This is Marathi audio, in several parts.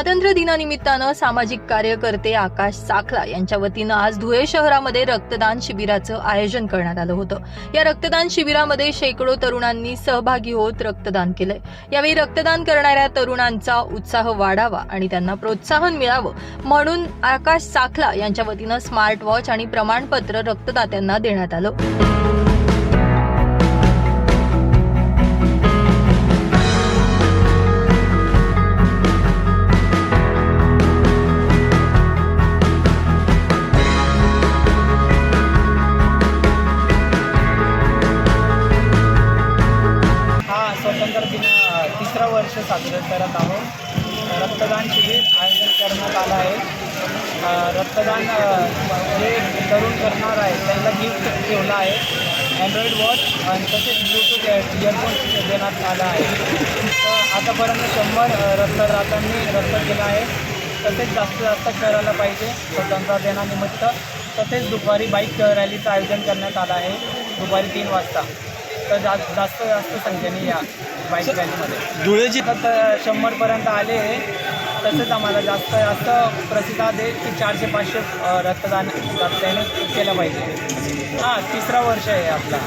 स्वातंत्र्य दिनानिमित्तानं सामाजिक कार्यकर्ते आकाश साखला यांच्या वतीनं आज धुळे शहरामध्ये रक्तदान शिबिराचं आयोजन करण्यात आलं होतं. या रक्तदान शिबिरामध्ये शेकडो तरुणांनी सहभागी होत रक्तदान केलंय. यावेळी रक्तदान करणाऱ्या तरुणांचा उत्साह वाढावा आणि त्यांना प्रोत्साहन मिळावं म्हणून आकाश साखला यांच्या वतीनं स्मार्ट वॉच आणि प्रमाणपत्र रक्तदात्यांना देण्यात आलं. दिन तिसरं तिसरा वर्ष साजरं करत आहोत. रक्तदान शिबिर आयोजन करण्यात आलं आहे. रक्तदान जे तरुण करणार आहे त्यांना गिफ्ट ठेवलं आहे. अँड्रॉइड वॉच आणि तसेच ब्लूटूथ इयरफोन्स देण्यात आलं आहे. तर आतापर्यंत शंभर रक्तदातांनी रक्त केलं आहे. तसेच जास्तीत जास्त करायला पाहिजे स्वतंत्रता दिनानिमित्त. तसेच दुपारी बाईक रॅलीचं आयोजन करण्यात आलं आहे दुपारी तीन वाजता. तर जा जास्त जास्त संख्येने या बाईक रॅलीमध्ये तर शंभरपर्यंत आले तसंच आम्हाला जास्त जास्त प्रतिसाद आहे की चारशे पाचशे रक्तदान त्याने केलं पाहिजे. हां तिसरा वर्ष आहे आपला.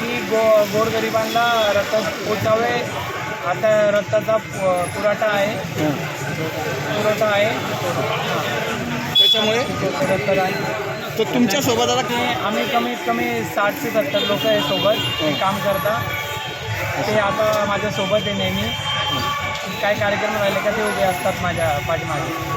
की गो गोरगरिबांना रक्त पोचावे. आता रक्ताचा पुरवठा आहे. पुरवठा आहे. त्याच्यामुळे? रक्तदान. तर तुमच्यासोबत आता आम्ही कमीत कमी साठ ते सत्तर लोक आहे सोबत ते काम करता. ते आता माझ्या सोबत आहे नेहमी. काय कार्यक्रम राहिले का ते उभे असतात माझ्या पाठीमागे.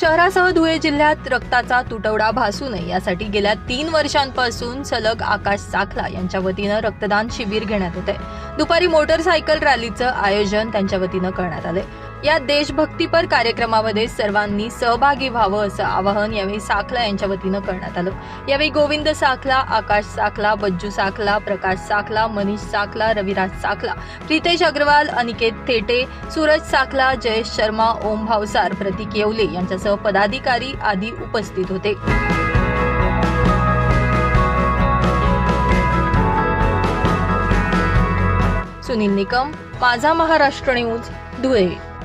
शहरासह धुळे जिल्ह्यात रक्ताचा तुटवडा भासू नये यासाठी गेल्या तीन वर्षांपासून सलग आकाश साखला यांच्या वतीनं रक्तदान शिबिर घेण्यात येत आहे दुपारी मोटरसायकल रॅलीचं आयोजन त्यांच्या वतीनं करण्यात आलंय. या देशभक्तीपर कार्यक्रमामध्ये सर्वांनी सहभागी व्हावं असं आवाहन यावेळी साखला यांच्या वतीनं करण्यात आलं. यावेळी गोविंद साखला आकाश साखला बज्जू साखला प्रकाश साखला मनीष साखला रविराज साखला प्रितेश अग्रवाल अनिकेत थेटे सूरज साखला जयेश शर्मा ओम भावसार प्रतीक येवले यांच्यासह पदाधिकारी आदी उपस्थित होते. सुनील निकम माझा महाराष्ट्र न्यूज धुळे.